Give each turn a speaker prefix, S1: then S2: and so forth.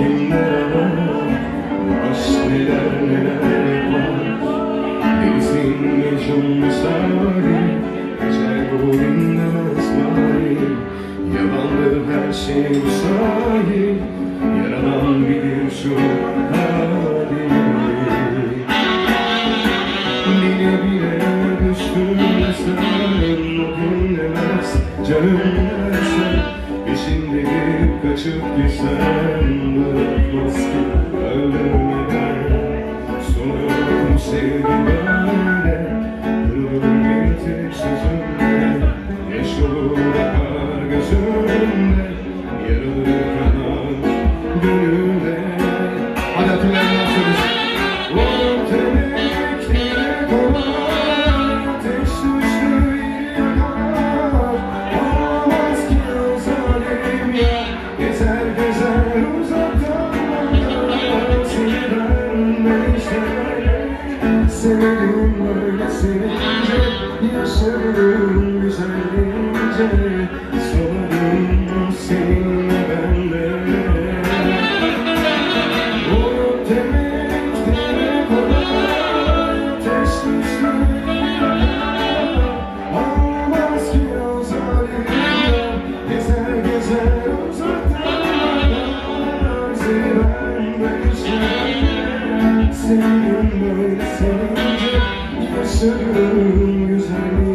S1: kim nerede neler neler yapar? Denizin necum misali Geçer bu dinlemez mali Yalandır her şey müsait Yaradan bilir şu hali. Bile bile düştüm mesela Canım nelerse peşinde gidip kaçıp gitsem Bırakmaz ki öldürmeden Sonuyorum sevgi böyle Kırılır bir tek sözümle. Yaş olur akar gözümde Yarılır kanar gönülde sevdim böyle sevince, yaşadım güzelce. Sorun seninle bende. O demektir kolay ateş düştü Olmaz ki o zalim Gezer Seni benden işte seviyorum böyle sevince Yaşıyorum güzelliği